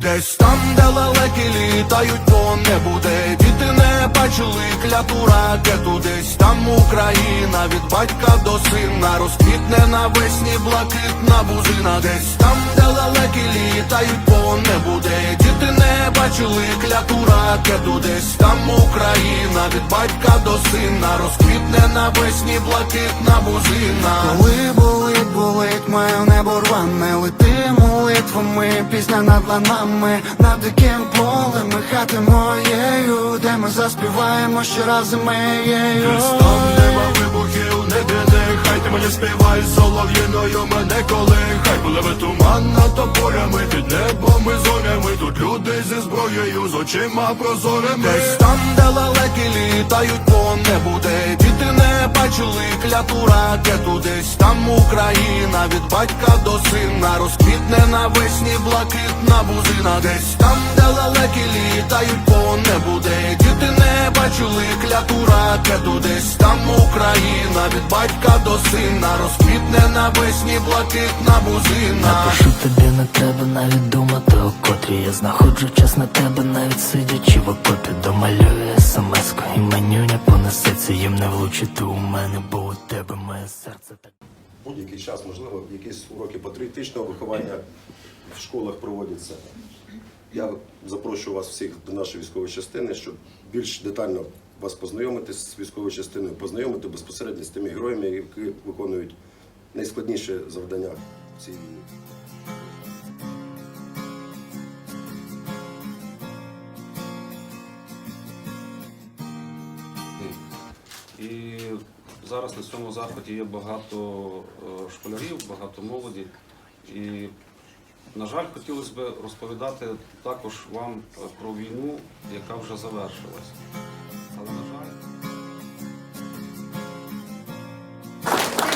Десь там, де лелеки літають по небу, де діти не бачили кляту ракету, десь там Україна від батька до сина. Розквітне навесні блакитна бузина, десь там, де лелеки літають по небу, де діти не бачили кляту ракету, десь там Україна від батька до сина. Розквітне навесні блакитна бузина. Коли болить, болить моє небо рване. Лети молитвами, пісня над ланами. Над диким полем і хати моєю Де ми заспіваємо ще раз зимеєю Там нема вибухів, не біди, хай. Ти мені співай солов'їною мене коли Хай пливе туман над тополями, під небом і зорями. Тут люди зі зброєю, з очима прозорими. Десь там, де лелеки літають по небу, де бачили кляту ракету Десь. Там Україна від батька до сина. Розквітне навесні блакитна бузина Десь. Там, де лелеки літають по небу, де діти не бачили кляту ракету Десь. Там Україна від батька до сина. Розквітне навесні блакитна бузина. Напишу тобі на тебе навіть думати о Я знаходжу час на тебе, навіть сидячи в окопі Домалюю смс-ку і менюня понесеться Їм не влучити у мене, бо у тебе моє серце так будь-який час, можливо, якісь уроки патріотичного виховання в школах проводяться. Я запрошую вас всіх до нашої військової частини, щоб більш детально вас познайомити з військовою частиною, познайомити безпосередньо з тими героями, які виконують найскладніші завдання в цій війні. І зараз на цьому заході є багато е, школярів, багато молоді. І, на жаль, хотілося б розповідати також вам е, про війну, яка вже завершилась. Але, на жаль,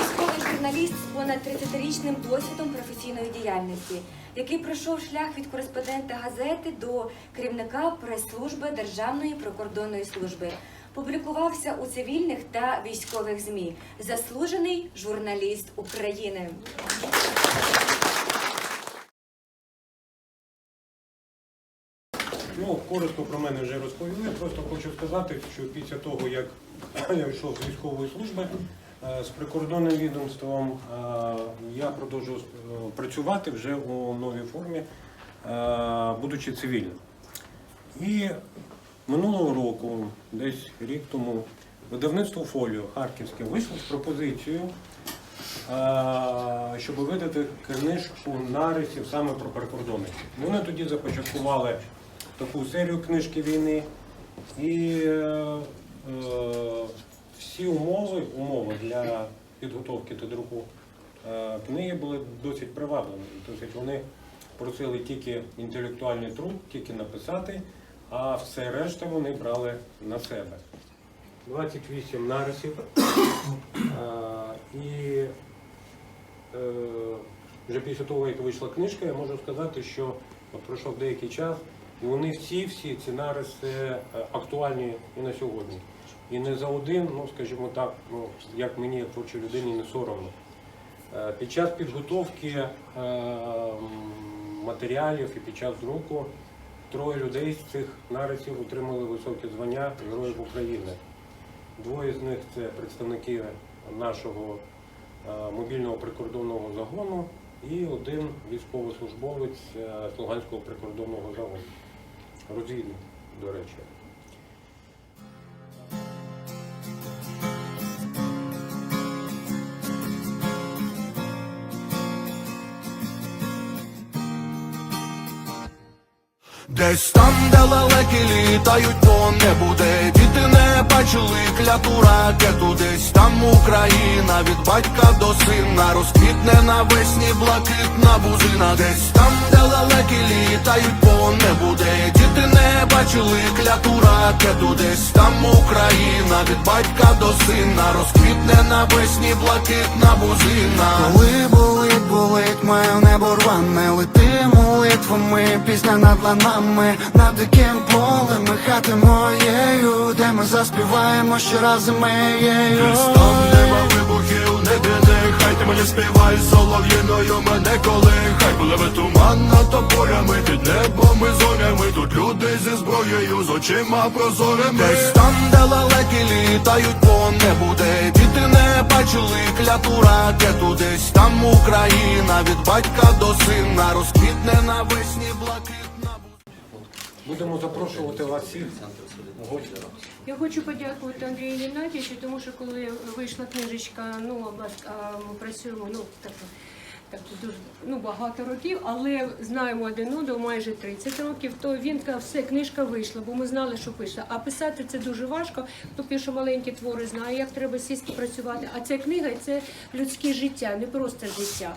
військовий журналіст з понад 30-річним досвідом професійної діяльності, який пройшов шлях від кореспондента газети до керівника прес-служби Державної прикордонної служби. Публікувався у цивільних та військових ЗМІ. Заслужений журналіст України. Ну, коротко про мене вже розповіли. Просто хочу сказати, що після того, як я йшов з військової служби е, з прикордонним відомством, е, я продовжував е, працювати вже у новій формі, будучи цивільним. І минулого року, десь рік тому, видавництво Фоліо Харківське вийшло з пропозицією, щоб видати книжку нарисів саме про прикордонників. Вони тоді започаткували таку серію книжки війни. І е, е, всі умови, умови для підготовки та друку е, книги були досить привабливі. Тобто вони просили тільки інтелектуальний труд, тільки написати, а все решта вони брали на себе. 28 нарисів. Е, і е, вже після того, як вийшла книжка, я можу сказати, що от пройшов деякий час, і вони всі, всі ці нариси е, актуальні і на сьогодні. І не за один, ну скажімо так, ну як мені, як творчій людині, не соромно. Е, Під час підготовки е, матеріалів і під час друку троє людей з цих нарисів отримали високі звання Героїв України. Двоє з них це представники нашого е, мобільного прикордонного загону і один військовослужбовець Слуганського Луганського прикордонного загону. Розвідник, до речі. Десь там, де лелеки літають то не буде. Бачили кляту ракету, десь там Україна від батька до сина розквітне навесні блакитна бузина, десь там, де лелеки літають по небу, де діти не бачили кляту ракету. ракету десь там Україна від батька до сина розквітне навесні блакитна бузина. Коли болить, болить моє небо рване Лети молитвами, пісня над ланами Над диким полем ми заспіваємо ще раз моєю. Христом нема вибухів, не біди, хай. Ти мені співай солов'їною мене коли Хай пливе туман над тоборями, під небом і зорями. Тут люди зі зброєю, з очима прозорими. Десь там, де лелеки літають по небу, де діти не бачили кляту ракету. Десь там Україна від батька до сина розквітне навесні блакитна Будемо запрошувати вас всіх. Я хочу подякувати Андрію Геннадійовичу, тому що коли вийшла книжечка, ну а ми працюємо ну так, так дуже ну багато років, але знаємо один одного майже 30 років. То він казав, все, книжка вийшла, бо ми знали, що пише. А писати це дуже важко. Хто пише маленькі твори, знає, як треба сісти працювати. А ця книга це людське життя, не просто життя.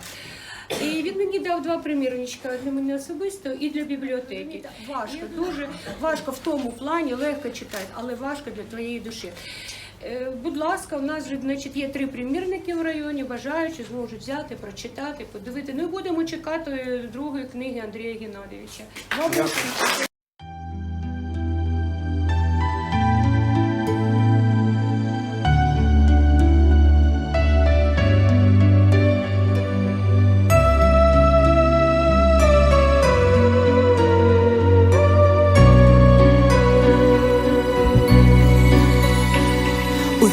І він мені дав два примірничка для мене особисто і для бібліотеки. Важко, дуже важко в тому плані, легко читати, але важко для твоєї душі. Е, Будь ласка, у нас вже значить, є три примірники в районі, бажаючи зможуть взяти, прочитати, подивити. Ну і будемо чекати е, другої книги Андрія Геннадійовича.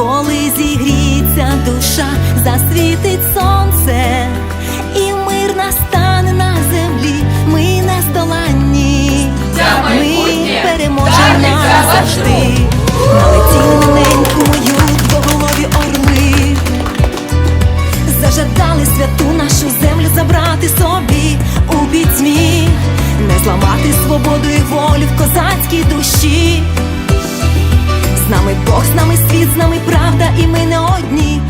коли зігріється душа, засвітить сонце, і мир настане на землі, ми не здоланні, ми переможемо назавжди. Налетіли на неньку мою орли. Зажадали святу нашу землю забрати собі у пітьмі, не зламати свободу і волю в козацькій душі. Нами Бог, з нами світ, з нами правда, і ми не одні.